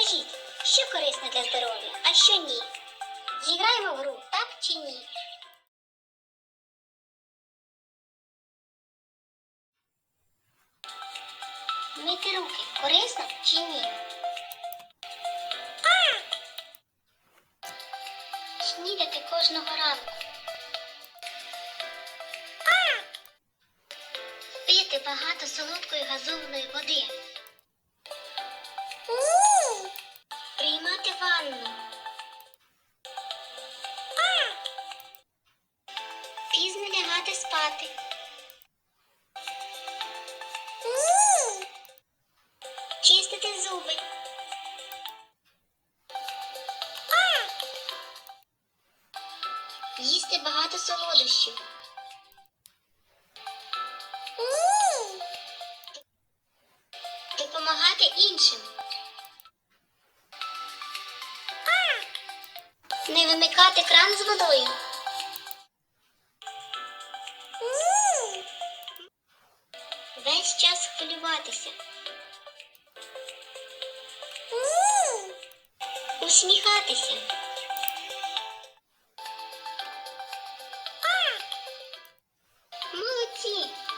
Скажіть, що корисно для здоров'я, а що ні? Зіграємо в гру, так чи ні? Мити руки корисно чи ні? Снідати кожного ранку. Пити багато солодкої газованої води. Ванну. Пізно лягати спати. Чистити зуби. Їсти багато солодощів. Допомагати іншим. не вимикати кран з водою. Весь час хвилюватися. Усміхатися. Молодці.